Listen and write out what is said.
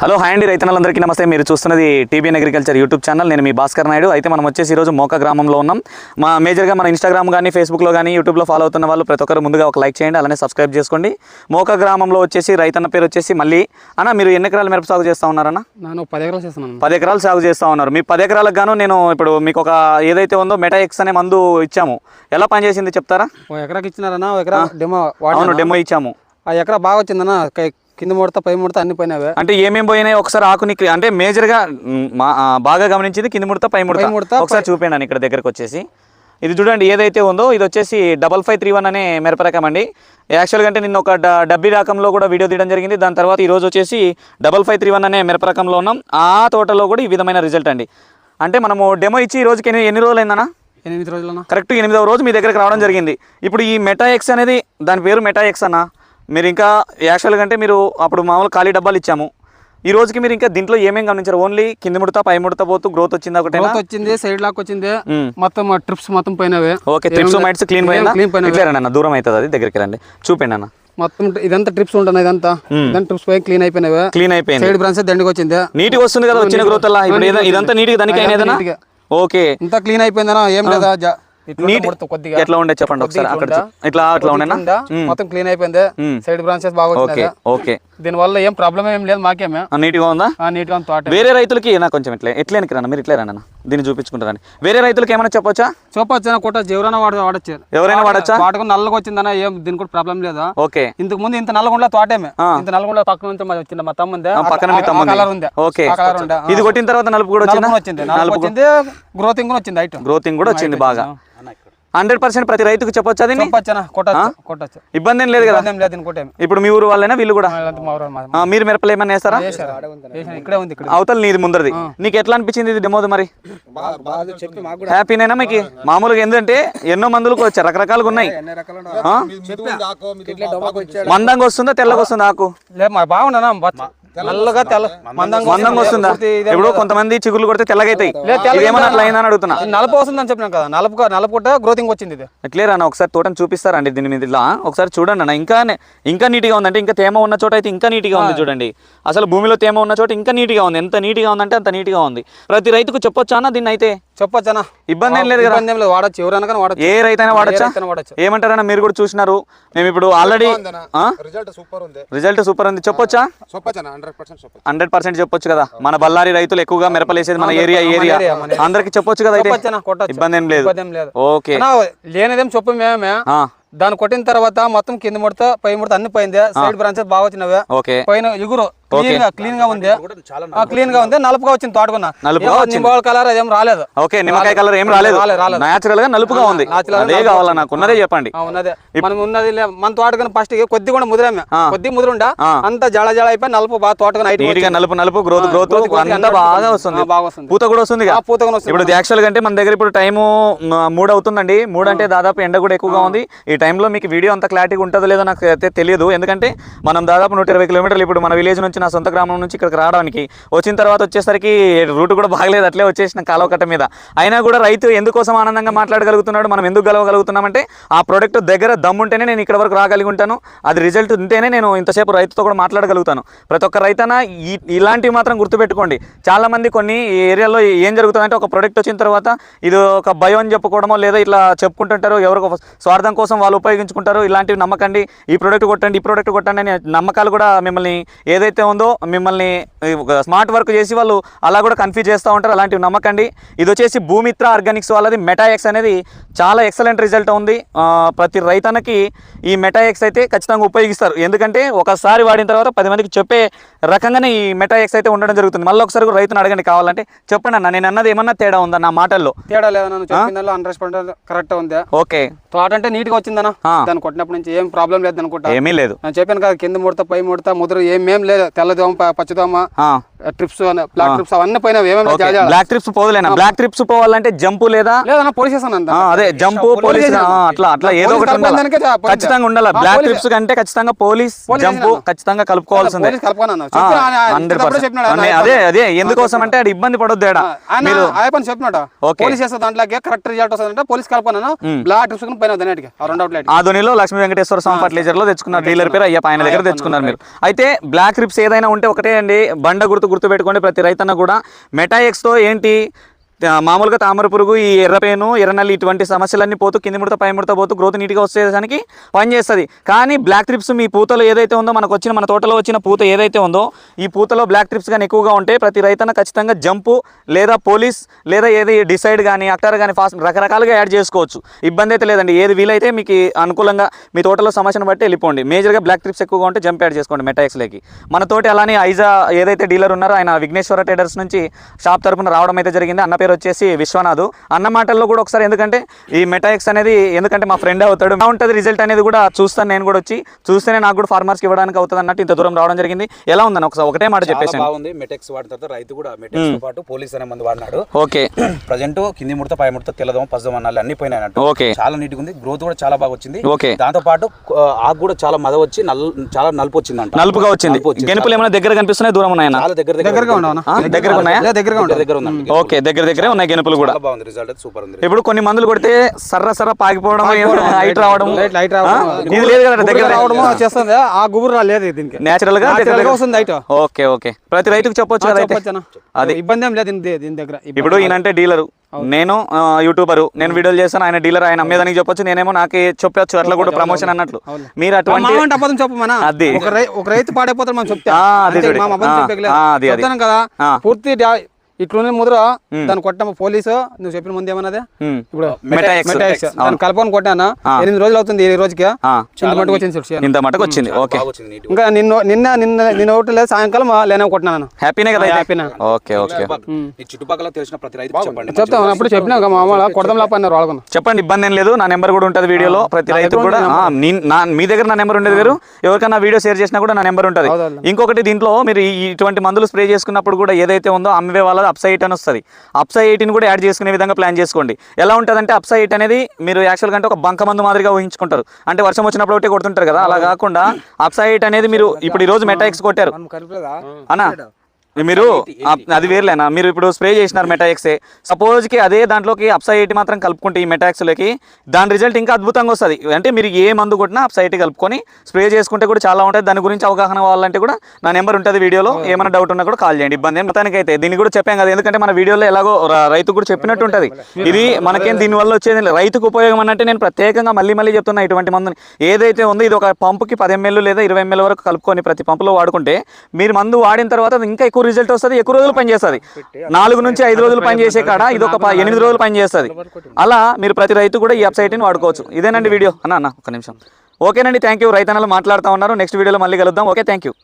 Hello hi అండి రైతన్నలందరికీ నమస్తే. మీరు చూస్తున్నది టీబీఎన్ అగ్రికల్చర్ యూట్యూబ్ ఛానల్. నేను మీ భాస్కర్ నాయుడు. అయితే మనం వచ్చేసి ఈరోజు మోక గ్రామంలో ఉన్నాం. మా మేజర్గా మన ఇన్స్టాగ్రామ్ కానీ ఫేస్బుక్లో కానీ యూట్యూబ్లో ఫాలో అవుతున్న వాళ్ళు ప్రతి ఒక్కరు ముందుగా ఒక లైక్ చేయండి అలానే సబ్స్క్రైబ్ చేసుకోండి. మోక గ్రామంలో వచ్చేసి రైతన్న పేరు వచ్చేసి మళ్ళీ. అన్న మీరు ఎన్ని ఎకరాల మిరప సాగు చేస్తా ఉన్నారన్న? నేను పది ఎకరాలు చేస్తున్నాను. పది ఎకరాలు సాగు చేస్తా ఉన్నారు. మీ పది ఎకరాలకు గాను నేను ఇప్పుడు మీకు ఒక ఏదైతే ఉందో మెటా ఎక్స్ అనే మందు ఇచ్చాము. ఎలా పనిచేసింది చెప్తారా? ఎకరాకి ఇచ్చినారన్నా ఎకరా డెమో అవును డెమో ఇచ్చాము. ఆ ఎకరా బాగా వచ్చిందన్నా కింద ముడత పై ముడత అన్ని పోయినవే. అంటే ఏమేమి పోయినాయి? ఒకసారి ఆకుని అంటే మేజర్గా మ్, మా- ఆ, బాగా గమనించింది కింది ముడత పై ముడత. ముడత, ఒకసారి చూపించాను ఇక్కడ దగ్గరకు వచ్చేసి. ఇది చూడండి ఏదైతే ఉందో ఇది వచ్చేసి డబల్ ఫైవ్ త్రీ వన్ అనే మిరప రకం అండి యాక్చువల్గా అంటే నిన్న ఒక డ- డబ్బీ రకంలో కూడా వీడియో తీయడం జరిగింది. దాని తర్వాత ఈ రోజు వచ్చేసి డబల్ ఫైవ్ త్రీ వన్ అనే మిరప రకంలో ఉన్నాం. ఆ తోటలో కూడా ఈ విధమైన రిజల్ట్ అండి. అంటే మనము డెమో ఇచ్చి ఈ రోజుకి ఎన్ని ఎన్ని రోజులు అయిందన్నా ఎనిమిది రోజులన్నా. కరెక్ట్ ఎనిమిదవ రోజు మీ దగ్గరకు రావడం జరిగింది. ఇప్పుడు ఈ మెటా ఎక్స్ అనేది దాని పేరు మెటా ఎక్స్ అన్న? మీరు ఇంకా యాక్చువల్గా అంటే మీరు అప్పుడు మామూలు ఖాళీ డబ్బాలు ఇచ్చాము. ఈ రోజుకి మీరు ఇంకా దీంట్లో ఏమేమి గమనించారు? ఓన్లీ కింద ముడత పై ముడత పోతూ గ్రోత్ వచ్చిందా ఒకటే గ్రోత్ వచ్చింది సైడ్ లాక్ వచ్చింది. మొత్తం ట్రిప్స్ మొత్తం పోయినవే. ఓకే త్రిప్స్ మైట్స్ క్లీన్ పోయిందా? క్లీన్ అన్న దూరం అవుతుంది అది దగ్గరికి రండి. చూపండి అన్న మొత్తం ఇదంతా ట్రిప్స్ ఉంటుంది ఇదంతా. ఇదంతా ట్రిప్స్ పోయి క్లీన్ అయిపోయినవే. క్లీన్ అయిపోయింది. సైడ్ బ్రాంచ్ దండికి వచ్చింది. నీట్గా వస్తుంది కదా వచ్చిన గ్రోత్ అలా? ఇప్పుడు ఇదంతా నీట్గా దానికి. ఓకే ఇంత క్లీన్ అయిపోయిందన్నా ఏం లేదా? నీట్ ముడత కొద్దిగా ఎట్లా ఉండే చెప్పండి ఒకసారి అక్కడ ఇట్లా అట్లా ఉండేనా? ఉందా? మొత్తం క్లీన్ అయిపోయింది. సైడ్ బ్రాంచెస్ బాగా ఓకే ఓకే. దీని వల్ల ఏం ప్రాబ్లం ఏం లేదు మాకేమే నీట్గా ఉందా? నీట్గా తోట. వేరే రైతులకి నా కొంచెం ఇట్లా ఎట్లేనికి రన్న మీరు ఇట్లే రన్న దీన్ని చూపించుకుంటారని. వేరే రైతులకి ఏమైనా చెప్పొచ్చా? చూపొచ్చు కొట్ట ఎవరైనా వాడు వాడచ్చు. ఎవరైనా వాడచ్చా? వాటకు నల్లగా వచ్చిందన్న ఏం దీనికి కూడా ప్రాబ్లం లేదా? ఓకే. ఇంతకు ముందు ఇంత నల్లగుండా తోటేమే. ఇంత నల్లగుండా పక్కన నుంచి వచ్చింది మా తమ్ముంది. పక్కన మీ తమ్ముంది. కలర్ ఉంది. ఓకే. ఆ కలర్ ఉండే ఇది కొట్టిన తర్వాత నలుపు కూడా వచ్చిందా నలుపు వచ్చింది? నలుపు వచ్చింది. గ్రోతింగ్ కూడా వచ్చింది ఐటమ్ గ్రోతింగ్ కూడా వచ్చింది బాగా. హండ్రెడ్ పర్సెంట్ ప్రతి రైతుకు చెప్పొచ్చు అది చెప్పొచ్చనా? కొట్టచ్చు కొట్టచ్చు. ఇబ్బంది ఏం లేదు కదా? ఇప్పుడు మీ ఊరు వాళ్ళైనా వీళ్ళు కూడా? వాళ్ళంతా మా ఊరు మాది. ఆ, మీరు మిరపలు ఏమన్నా వేస్తారా? వేశారు. వేశారు. ఇక్కడే ఉంది ఇక్కడ అవతల నీది ముందరది. నీకు ఎట్లా అనిపించింది ఇది డెమోది మరి? హ్యాపీనేనా మీకు? మామూలుగా ఏంటంటే ఎన్నో మందులకు వచ్చాయి రకరకాలుగా ఉన్నాయి? మందంగా వస్తుందా తెల్లగా వస్తుందా ఆకు? బాగుండనా నల్లగా తెల్ల మందంగా వస్తుందా? ఇప్పుడు కొంతమంది చిగుళ్ళు కొడితే తెల్లగా అవుతాయి ఇదేమన్నా అట్లా అయిందని అడుగుతున్నా. నలుపు వస్తుందని చెప్పినాం కదా నలుపు నలుపు కొట్ట గ్రోతింగ్ వచ్చింది ఇది. ఎట్లేరా అన్న ఒకసారి తోటను చూపిస్తారండి దీని మీద ఇలా. ఒకసారి చూడండి అన్న ఇంకా ఇంకా నీట్గా ఉందంటే ఇంకా తేమ ఉన్న చోట అయితే ఇంకా నీట్గా ఉంది చూడండి. అసలు భూమిలో తేమ ఉన్న చోట ఇంకా నీట్గా ఉంది. ఎంత నీట్గా ఉందంటే అంత నీట్గా ఉంది. ప్రతి రైతుకు చెప్పొచ్చా అన్న దీన్ని అయితే చెప్పొచ్చనా ఇబ్బంది ఏం లేదు కదా. ఇబ్బంది ఏం లేదు వాడచ్చు ఎవరైనా కానీ వాడచ్చు. ఏ రైతైనా వాడచ్చా? వాడచ్చు. ఏమంటారన్న మీరు కూడా చూసినారు. మేము ఇప్పుడు ఆల్రెడీ రిజల్ట్ సూపర్ ఉంది. రిజల్ట్ సూపర్ ఉంది. చెప్పొచ్చా? హండ్రెడ్ పర్సెంట్ చెప్పొచ్చు. కదా. మన బళ్ళారి రైతులు ఎక్కువగా మిరపలేసేది మన ఏరియా ఏరియా. అందరికి చెప్పొచ్చు కదా ఇబ్బంది ఏం లేదు. ఇబ్బంది ఏం లేదు. ఓకే. అన్నా, లేనిదేం చెప్పు మేమే. ఆ, దాన్ని కొట్టిన తర్వాత మొత్తం కింద ముడత పై ముడత అన్ని పోయింది. సైడ్ బ్రాంచెస్ బాగా వచ్చినవే. ఓకే. పైన ఇగురు. క్లీన్గా క్లీన్గా ఉంది. క్లీన్గా ఉంది. నలుపుగా వచ్చింది తోటకున్న. నలుపుగా. నింబాల కలర్ అదేం రాలేదు. ఓకే నిమ్మకాయ కలర్ ఏం రాలేదు. న్యాచురల్గా నలుపుగా ఉంది. అదే కావాలా నాకు? ఉన్నదే చెప్పండి. ఉన్నదే. మనం ఉన్నది లే- మన తోటకున్న ఫస్ట్ కొద్ది కూడా ముదిరామే. కొద్ది ముదిరుండా ఆ. అంత జల జల అయిపోయి నలుపు బాగా తోటకున్న నీట్గా నలుపు నలుపు గ్రోత్ గ్రోత్ అంతా బాగా వస్తుంది. పూత కూడా వస్తుంది ఆ, పూత కూడా వస్తుంది. ఇప్పుడు యాక్చువల్గా అంటే మన దగ్గర ఇప్పుడు టైము మూడు అవుతుందండి. మూడు అంటే దాదాపు ఎండ కూడా ఎక్కువగా ఉంది. ఈ టైంలో మీకు వీడియో అంత క్లారిటీగా ఉంటుందో లేదో నాకు అయితే తెలియదు. ఎందుకంటే మనం దాదాపు నూట ఇరవై కిలోమీటర్లు ఇప్పుడు మన విలేజ్ నుంచి నా సొంత గ్రామం నుంచి ఇక్కడికి రావడానికి వచ్చిన తర్వాత వచ్చేసరికి రూట్ కూడా బాగలేదు అట్లే వచ్చేసిన కాలువకట్ట మీద. అయినా కూడా రైతు ఎందుకోసం ఆనందంగా మాట్లాడగలుగుతున్నాడు? మనం ఎందుకు గెలవగలుగుతున్నామంటే ఆ ప్రోడక్ట్ దగ్గర దమ్ముంటేనే నేను ఇక్కడ వరకు రాగలిగి ఉంటాను. అది రిజల్ట్ ఉంటేనే నేను ఇంతసేపు రైతుతో కూడా మాట్లాడగలుగుతాను. ప్రతి ఒక్క రైతన ఈ ఇలాంటివి మాత్రం గుర్తుపెట్టుకోండి. చాలామంది కొన్ని ఏరియాలో ఏం జరుగుతుందంటే ఒక ప్రోడక్ట్ వచ్చిన తర్వాత ఇది ఒక భయం అని చెప్పుకోవడమో లేదా ఇట్లా చెప్పుకుంటుంటారు ఎవరికో స్వార్థం కోసం వాళ్ళు ఉపయోగించుకుంటారు. ఇలాంటివి నమ్మకండి. ఈ ప్రోడక్ట్ కొట్టండి ఈ ప్రోడక్ట్ కొట్టండి అనే నమ్మకాలు కూడా మిమ్మల్ని ఏదైతే ఉందో మిమ్మల్ని స్మార్ట్ వర్క్ చేసి వాళ్ళు అలా కూడా కన్ఫ్యూజ్ చేస్తూ ఉంటారు అలాంటివి నమ్మకండి. ఇది వచ్చేసి భూమిత్ర ఆర్గానిక్స్ వాళ్ళది మెటాఎక్స్ అనేది చాలా ఎక్సలెంట్ రిజల్ట్ ఉంది. ప్రతి రైతన్నకి ఈ మెటాఎక్స్ అయితే ఖచ్చితంగా ఉపయోగిస్తారు. ఎందుకంటే ఒకసారి వాడిన తర్వాత పది మందికి చెప్పే రకంగానే ఈ మెటాఎక్స్ అయితే ఉండడం జరుగుతుంది. మళ్ళీ ఒకసారి కూడా రైతును అడగండి కావాలంటే. చెప్పండి అన్న నేను అన్నది ఏమన్నా తేడా ఉందా నా మాటల్లో? తేడా లేదా నన్ను చెప్పిన దానిలో హండ్రెడ్ పర్సెంట్ కరెక్ట్ ఉంది? ఓకే. తోట అంటే నీట్గా వచ్చిందనా ఆ. దాన్ని కొట్టినప్పటి నుంచి ఏం ప్రాబ్లం లేదు అనుకుంటా. ఏమీ లేదు. నేను చెప్పాను కదా కింద ముడత పై ముడత ముద్ర ఏమేం లేదు. తెల్లదోమ పచ్చదోమ ట్రిప్స్ బ్లాక్ ట్రిప్స్ అవన్నీ ఓకే. బ్లాక్ ట్రిప్స్ పోదులేనా బ్లాక్ ట్రిప్స్ పోవాలంటే జంపు లేదా? లేదన్నా పోలీస్ అదే జంపు పోలీస్ అట్లా అట్లా ఏదో ఒకటి ఖచ్చితంగా ఉండాలి. బ్లాక్ ట్రిప్స్ కంటే ఖచ్చితంగా పోలీస్ జంపు. ఖచ్చితంగా కలుపుకోవాల్సిందే. అదే అదే ఎందుకోసం అంటే అది ఇబ్బంది పడొద్దు ఆయన పని చెప్పినాడు ఓకే. పోలీస్ చేస్తే దాంట్లోకి కరెక్ట్ రిజల్ట్ వస్తుందంటే పోలీస్ బ్లాక్ ట్రిప్స్ పైన దానికి. ఆధునిలో లక్ష్మీ వెంకటేశ్వర స్వామి ఫర్టిలైజర్లో తెచ్చుకున్నారు డీలర్ పేరు అయ్యప్ప ఆయన దగ్గర తెచ్చుకున్నారు మీరు. అయితే బ్లాక్ రిప్స్ ఏదైనా ఉంటే ఒకటే అండి. బండ గుర్తు గుర్తుపెట్టుకోండి. ప్రతి రైతన్న కూడా మెటాఎక్స్తో ఏంటి? మామూలుగా తామర పురుగు ఈ ఎర్రపేను ఎర్రనల్లి ఇటువంటి సమస్యలన్నీ పోతూ కింది ముడత పై ముడత పోతూ గ్రోత్ నీట్గా వచ్చేదానికి పనిచేస్తుంది కానీ బ్లాక్ ట్రిప్స్ మీ పూతలో ఏదైతే ఉందో మనకు వచ్చిన మన తోటలో వచ్చిన పూత ఏదైతే ఉందో ఈ పూతలో బ్లాక్ ట్రిప్స్ కానీ ఎక్కువగా ఉంటే ప్రతి రైతన్న ఖచ్చితంగా జంపు లేదా పోలీస్ లేదా ఏది డిసైడ్ కానీ అక్టర్ కానీ ఫాస్ట్ రకరకాలుగా యాడ్ చేసుకోవచ్చు. ఇబ్బంది అయితే లేదండి. ఏది వీలైతే మీకు అనుకూలంగా మీ తోటలో సమస్యను బట్టి వెళ్ళిపోండి. మేజర్గా బ్లాక్ ట్రిప్స్ ఎక్కువగా ఉంటే జంప్ యాడ్ చేసుకోండి మెటాక్స్లోకి మన తోటి అలానే ఐజా ఏదైతే డీలర్ ఉన్నారో ఆయన విఘ్నేశ్వర ట్రేడర్స్ నుంచి షాప్ తరపున రావడం అయితే జరిగింది. అన్న పేరు వచ్చేసి విశ్వనాథ్. అన్న మాటల్లో కూడా ఒకసారి ఎందుకంటే ఈ మెటాక్స్ అనేది ఎందుకంటే మా ఫ్రెండ్ అవుతాడు. ఎలా ఉంటుంది రిజల్ట్ అనేది కూడా చూస్తాను నేను కూడా వచ్చి. చూస్తేనే నాకు కూడా ఫార్మర్స్కి ఇవ్వడానికి అవుతుంది అన్నట్టు ఇంత దూరం రావడం జరిగింది. ఎలా ఉందని ఒకసారి ఒకటే మాట చెప్పేసి బాగుంది. మెటెక్స్ వాడిన తర్వాత రైతు కూడా మెటెక్స్ పాటు పోలీస్ అనే మందు వాడినాడు. ఓకే. ప్రజెంట్ కింది ముడత పై ముడత తెల్లదం పచ్చదం అన్నాలు అన్ని పోయినాయి అన్నట్టు. ఓకే. చాలా నీట్ ఉంది. గ్రోత్ కూడా చాలా బాగా వచ్చింది. ఓకే. దాంతో పాటు ఆకు కూడా చాలా మద వచ్చి చాలా నలుపు వచ్చింది నలుపుగా వచ్చింది. గెనుపులు ఏమైనా దగ్గర కనిపిస్తున్నాయి? దూరం ఉన్నాయన్న చాలా దగ్గర దగ్గరగా ఉండవనా ఆ, దగ్గరగా ఉన్నాయా. దగ్గరగా దగ్గర దగ్గర ఓకే. దగ్గర దగ్గరే ఉన్నాయి గెనుపులు కూడా. బాగుంది రిజల్ట్ అయితే సూపర్ ఉంది. ఇప్పుడు కొన్ని మందులు కొడితే సర్ర సర్ర పాకిపోవడం హైట్ రావడం. లైట్ రావడం. ఆ? ఇది లేదు కదా గుబురు దగ్గర. రావడము చేస్తుంది. ఆ గుబురు రా లేదు దీనికి. నేచురల్గా వస్తుంది హైట్ ఓకే ఓకే. ప్రతి రైతుకు చెప్పొచ్చు కదా అది. ఇబ్బంది ఏం లేదు దీని దీని దగ్గర. ఇబ్బంది ఇప్పుడు ఈయనంటే డీలరు నేను యూట్యూబరు నేను వీడియోలు చేస్తాను ఆయన డీలర్ ఆయన అమ్మేదానికి చెప్పొచ్చు నేనేమో నాకు చెప్పొచ్చు అట్లా కూడా ప్రమోషన్ అన్నట్లు. మీరు అటువంటి అది. ఒక రై- ఒక రైతు పాడైపోతాడు మనం చెప్తే. ఆ, అది అంతే, చూడు. మా అబద్ధం ఆ, చెప్పగలేదు ఆ, అది, అది. చెప్తాను కదా ఆ. పూర్తి ఇట్లున్న ముద్ర. దాన్ని కొట్టాము పోలీసు. నువ్వు చెప్పిన ముందు ఏమన్నది. ఇప్పుడు. దాన్ని కలపని కొట్టాను. ఎనిమిది రోజులు అవుతుంది ఈ రోజుకి. ఇంత మటుకు వచ్చింది. ఇంత మటుకు వచ్చింది. ఓకే. ఇంకా నిన్న నిన్న నిన్న నిన్న ఒకటి లేదు సాయంకాలం లేనే కొట్టినాను హ్యాపీనే కదా? హ్యాపీనే. Okay okay. ఈ చుట్టుపక్కల తెలిసిన ప్రతి రైతు చెప్పండి. చెప్తాను అప్పుడు చెప్పినా మా మామూలు కొడదాం లేపన్నారు వాళ్ళకున్నా చెప్పండి ఇబ్బంది ఏం లేదు. నా నెంబర్ కూడా ఉంటుంది వీడియోలో. ప్రతి రైతు కూడా. మీ దగ్గర నా నెంబర్ ఉండేది వేరు. ఎవరికైనా వీడియో షేర్ చేసినా కూడా నా నెంబర్ ఉంటుంది. ఇంకొకటి దీంట్లో మీరు ఈ- ఇటువంటి మందులు స్ప్రే చేసుకున్నప్పుడు కూడా ఏదైతే ఉందో అమ్మే వాళ్ళది అప్సైట్ అని వస్తుంది. అప్సైట్ని కూడా యాడ్ చేసుకునే విధంగా ప్లాన్ చేసుకోండి. ఎలా ఉంటుందంటే అప్సైట్ అనేది మీరు యాక్చువల్ అంటే ఒక బంక మందు మాదిరిగా ఊహించుకుంటారు. అంటే వర్షం వచ్చినప్పుడు ఒకటి కొడుతుంటారు కదా అలా కాకుండా అప్సైట్ అనేది మీరు ఇప్పుడు ఈ రోజు మెటాక్స్ కొట్టారు. అన్నా? మీరు అది వేర్లేనా మీరు ఇప్పుడు స్ప్రే చేసినారు మెటాక్సే సపోజ్కి అదే దాంట్లోకి అప్సైట్ మాత్రం కలుపుకుంటే ఈ మెటాక్స్లోకి దాని రిజల్ట్ ఇంకా అద్భుతంగా వస్తుంది. అంటే మీరు ఏ మందు కొట్టినా అప్సైట్ కలుపుకొని స్ప్రే చేసుకుంటే కూడా చాలా ఉంటుంది దాని గురించి అవగాహన కావాలంటే కూడా నా నెంబర్ ఉంటుంది వీడియోలో. ఏమైనా డౌట్ ఉన్నా కూడా కాల్ చేయండి. ఇబ్బంది మొత్తానికి అయితే దీన్ని కూడా చెప్పాం కదా. ఎందుకంటే మన వీడియోలో ఎలాగో రైతు కూడా చెప్పినట్టు ఉంటుంది. ఇది మనకేం దీనివల్ల వచ్చేది. రైతుకు ఉపయోగం అన్నట్టు నేను ప్రత్యేకంగా మళ్ళీ మళ్ళీ చెప్తున్నా ఇటువంటి మందుని. ఏదైతే ఉందో ఇది ఒక పంపుకి పది ఎంఎల్ లేదా ఇరవై ఎంఎల్ వరకు కలుపుకొని ప్రతి పంపులో వాడుకుంటే మీరు మందు వాడిన తర్వాత ఇంకా ఎక్కువ రిజల్ట్ వస్తుంది ఎక్కువ రోజులు పనిచేస్తుంది నాలుగు నుంచి ఐదు రోజులు పనిచేసే కాడ ఇది ఒక ఎనిమిది రోజులు పనిచేస్తుంది అలా మీరు ప్రతి రైతు కూడా ఈ వెబ్సైట్ని వాడుకోవచ్చు. ఇదేనండి వీడియో. అన్న అన్న ఒక నిమిషం. ఓకేనండి థ్యాంక్ యూ రైతన్నలు మాట్లాడుతూ ఉన్నారు. నెక్స్ట్ వీడియోలో మళ్ళీ కలుద్దాం. Okay thank you